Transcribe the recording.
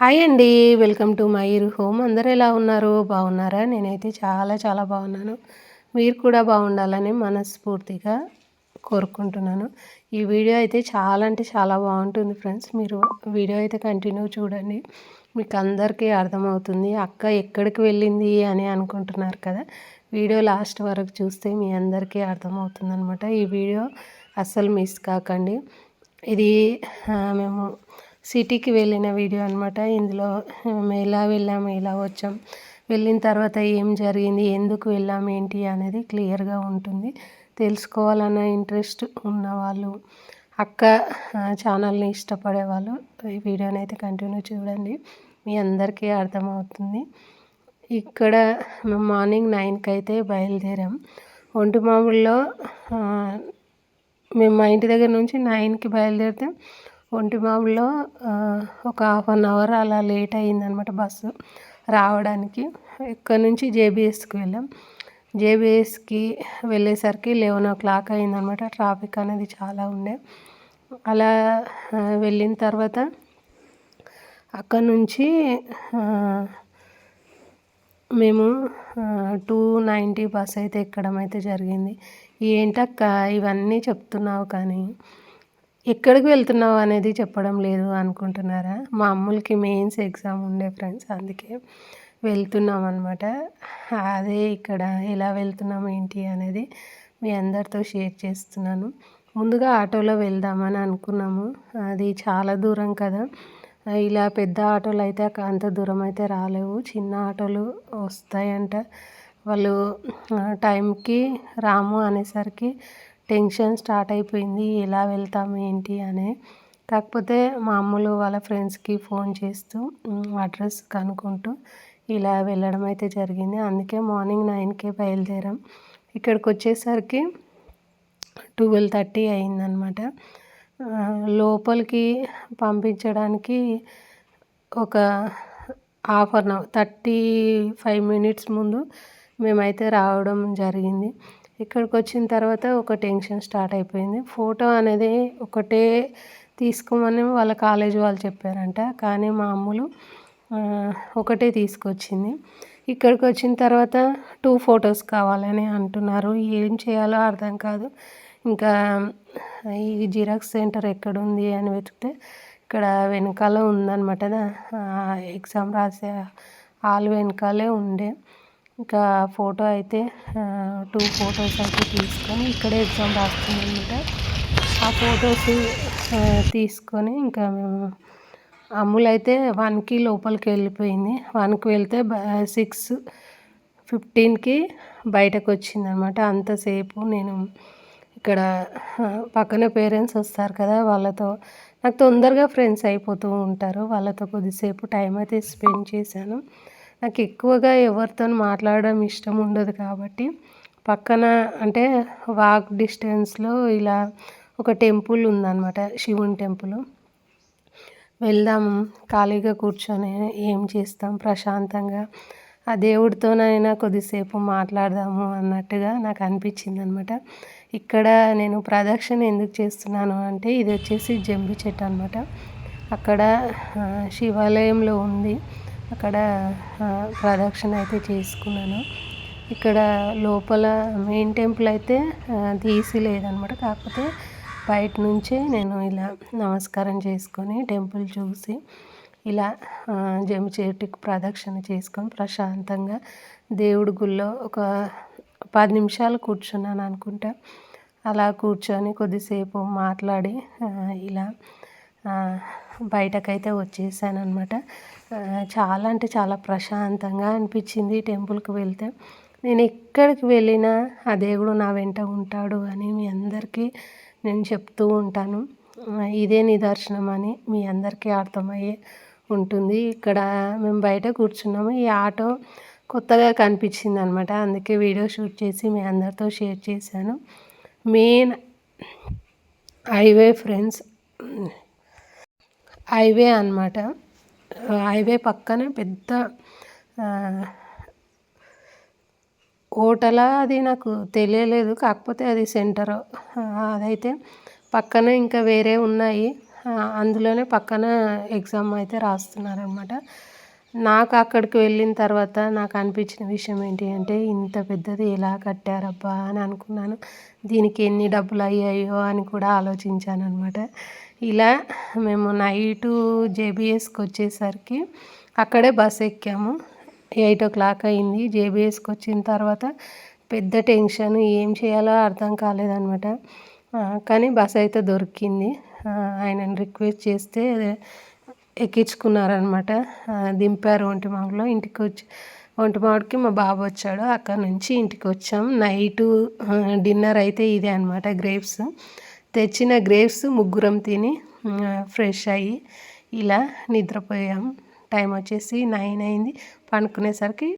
Hi అండి. Welcome to Mayur home. అందరూ ఎలా ఉన్నారు? బాగున్నారా? నేనైతే చాలా చాలా బాగున్నాను. మీరు కూడా బాగుండాలని మనస్ఫూర్తిగా కోరుకుంటున్నాను. ఈ వీడియో అయితే చాలా అంటే చాలా బాగుంటుంది ఫ్రెండ్స్. మీరు వీడియో అయితే కంటిన్యూ చూడండి. మీకు అందరికీ అర్థమవుతుంది. అక్క ఎక్కడికి వెళ్ళింది అని అనుకుంటున్నారు కదా? వీడియో లాస్ట్ వరకు చూస్తే మీ అందరికీ అర్థమవుతుంది అనమాట ఈ వీడియో అస్సలు మిస్ కాకండి. ఇది మేము సిటీకి వెళ్ళిన వీడియో అనమాట ఇందులో మేము ఎలా వెళ్ళాము ఎలా వచ్చాం వెళ్ళిన తర్వాత ఏం జరిగింది ఎందుకు వెళ్ళాం ఏంటి అనేది క్లియర్గా ఉంటుంది. తెలుసుకోవాలన్న ఇంట్రెస్ట్ ఉన్నవాళ్ళు అక్క ఛానల్ని ఇష్టపడే వాళ్ళు ఈ వీడియోని అయితే కంటిన్యూ చూడండి. మీ అందరికీ అర్థమవుతుంది. ఇక్కడ మేము మార్నింగ్ నైన్కి అయితే బయలుదేరాం. ఒంటి మామిడిలో మేము మా ఇంటి దగ్గర నుంచి నైన్కి బయలుదేరితే ఒంటి మామిడిలో ఒక హాఫ్ అన్ అవర్ అలా లేట్ అయిందనమాట బస్సు రావడానికి. ఇక్కడ నుంచి జేబీఎస్కి వెళ్ళాం. జేబీఎస్కి వెళ్ళేసరికి లెవెన్ ఓ క్లాక్ అయిందనమాట ట్రాఫిక్ అనేది చాలా ఉండే. అలా వెళ్ళిన తర్వాత అక్కడ నుంచి మేము టూ నైంటీ బస్ అయితే ఎక్కడం అయితే జరిగింది. ఏంటక్క ఇవన్నీ చెప్తున్నావు కానీ ఎక్కడికి వెళ్తున్నావు అనేది చెప్పడం లేదు అనుకుంటున్నారా? మా అమ్ములకి మెయిన్స్ ఎగ్జామ్ ఉండే ఫ్రెండ్స్ అందుకే వెళ్తున్నాం అనమాట అదే ఇక్కడ ఎలా వెళ్తున్నాం ఏంటి అనేది మీ అందరితో షేర్ చేస్తున్నాను. ముందుగా ఆటోలో వెళ్దామని అనుకున్నాము. అది చాలా దూరం కదా. ఇలా పెద్ద ఆటోలు అయితే అంత దూరం అయితే రాలేవు. చిన్న ఆటోలు వస్తాయంట. వాళ్ళు టైంకి రాము అనేసరికి టెన్షన్ స్టార్ట్ అయిపోయింది ఎలా వెళ్తాం ఏంటి అని. కాకపోతే మా అమ్మలు వాళ్ళ ఫ్రెండ్స్కి ఫోన్ చేస్తూ అడ్రస్ కనుక్కుంటూ ఇలా వెళ్ళడం అయితే జరిగింది. అందుకే మార్నింగ్ నైన్కే బయలుదేరాం. ఇక్కడికి వచ్చేసరికి ట్వెల్వ్ థర్టీ అయిందనమాట లోపలికి పంపించడానికి ఒక half an hour thirty five minutes ముందు మేమైతే రావడం జరిగింది. ఇక్కడికి వచ్చిన తర్వాత ఒక టెన్షన్ స్టార్ట్ అయిపోయింది. ఫోటో అనేది ఒకటే తీసుకోమని వాళ్ళ కాలేజ్ వాళ్ళు చెప్పారంట. కానీ మా అమ్ములు ఒకటే తీసుకొచ్చింది. ఇక్కడికి వచ్చిన తర్వాత టూ ఫొటోస్ కావాలని అంటున్నారు. ఏం చేయాలో అర్థం కాదు. ఇంకా ఈ జిరాక్స్ సెంటర్ ఎక్కడుంది అని వెతికితే ఇక్కడ వెనకాల ఉందన్నమాట. ఎగ్జామ్ రాసే హాల్ వెనకాలే ఉండే. ఇంకా ఫోటో అయితే టూ ఫొటోస్ అయితే తీసుకొని ఇక్కడే ఎగ్జామ్ రాస్తుందన్నమాట ఆ ఫొటోస్ తీసుకొని ఇంకా మేము అమ్ములు అయితే వన్కి లోపలికి వెళ్ళిపోయింది. వన్కి వెళ్తే సిక్స్ ఫిఫ్టీన్కి బయటకు వచ్చింది అనమాట అంతసేపు నేను ఇక్కడ పక్కన పేరెంట్స్ వస్తారు కదా వాళ్ళతో నాకు తొందరగా ఫ్రెండ్స్ అయిపోతూ ఉంటారు. వాళ్ళతో కొద్దిసేపు టైం అయితే స్పెండ్ చేశాను. నాకు ఎక్కువగా ఎవరితో మాట్లాడడం ఇష్టం ఉండదు కాబట్టి పక్కన అంటే వాక్ డిస్టెన్స్లో ఇలా ఒక టెంపుల్ ఉందన్నమాట శివుని టెంపుల్. వెళ్దాం ఖాళీగా కూర్చొని ఏం చేస్తాం ప్రశాంతంగా. ఆ దేవుడితోనైనా కొద్దిసేపు మాట్లాడదాము అన్నట్టుగా నాకు అనిపించింది అనమాట ఇక్కడ నేను ప్రదక్షిణ ఎందుకు చేస్తున్నాను అంటే ఇది వచ్చేసి జంబి చెట్టు అనమాట అక్కడ శివాలయంలో ఉంది. అక్కడ ప్రదక్షిణ అయితే చేసుకున్నాను. ఇక్కడ లోపల మెయిన్ టెంపుల్ అయితే తీసి లేదనమాట. కాకపోతే బయట నుంచే నేను ఇలా నమస్కారం చేసుకొని టెంపుల్ చూసి ఇలా జమి చెట్టుకి ప్రదక్షిణ చేసుకొని ప్రశాంతంగా దేవుడి గుళ్ళో ఒక పది నిమిషాలు కూర్చున్నాను అనుకుంటా. అలా కూర్చొని కొద్దిసేపు మాట్లాడి ఇలా బయటకైతే వచ్చేసాను అనమాట చాలా అంటే చాలా ప్రశాంతంగా అనిపించింది టెంపుల్కి వెళ్తే. నేను ఎక్కడికి వెళ్ళినా ఆ దేవుడు నా వెంట ఉంటాడు అని మీ అందరికీ నేను చెప్తూ ఉంటాను. ఇదే నిదర్శనం అని మీ అందరికీ అర్థమయ్యే ఉంటుంది. ఇక్కడ మేము బయట కూర్చున్నాము. ఈ ఆటో కొత్తగా కనిపించింది అనమాట అందుకే వీడియో షూట్ చేసి మీ అందరితో షేర్ చేశాను. మెయిన్ హైవే ఫ్రెండ్స్ హైవే అనమాట హైవే పక్కనే పెద్ద హోటలా అది నాకు తెలియలేదు. కాకపోతే అది సెంటర్. అదైతే పక్కన ఇంకా వేరే ఉన్నాయి. అందులోనే పక్కన ఎగ్జామ్ అయితే రాస్తున్నారనమాట నాకు అక్కడికి వెళ్ళిన తర్వాత నాకు అనిపించిన విషయం ఏంటి అంటే ఇంత పెద్దది ఎలా కట్టారబ్బా అని అనుకున్నాను. దీనికి ఎన్ని డబ్బులు అయ్యాయో అని కూడా ఆలోచించాను అనమాట ఇలా మేము నైటు జేబీఎస్కి వచ్చేసరికి అక్కడే బస్ ఎక్కాము. ఎయిట్ ఓ క్లాక్ అయింది. జేబీఎస్కి వచ్చిన తర్వాత పెద్ద టెన్షన్ ఏం చేయాలో అర్థం కాలేదనమాట కానీ బస్ అయితే దొరికింది. ఆయనను ఆయనని రిక్వెస్ట్ చేస్తే ఎక్కించుకున్నారనమాట ఆ, దింపారు ఒంటిమాగలో ఇంటికి వచ్చి ఒంటిమాగడికి మా బాబు వచ్చాడు. అక్కడ నుంచి ఇంటికి వచ్చాం. నైటు డిన్నర్ అయితే ఇదే అనమాట గ్రేప్స్. తెచ్చిన గ్రేప్స్ ముగ్గురం తిని ఫ్రెష్ అయ్యి ఇలా నిద్రపోయాం. టైం వచ్చేసి నైన్ అయింది. పండుకునేసరికి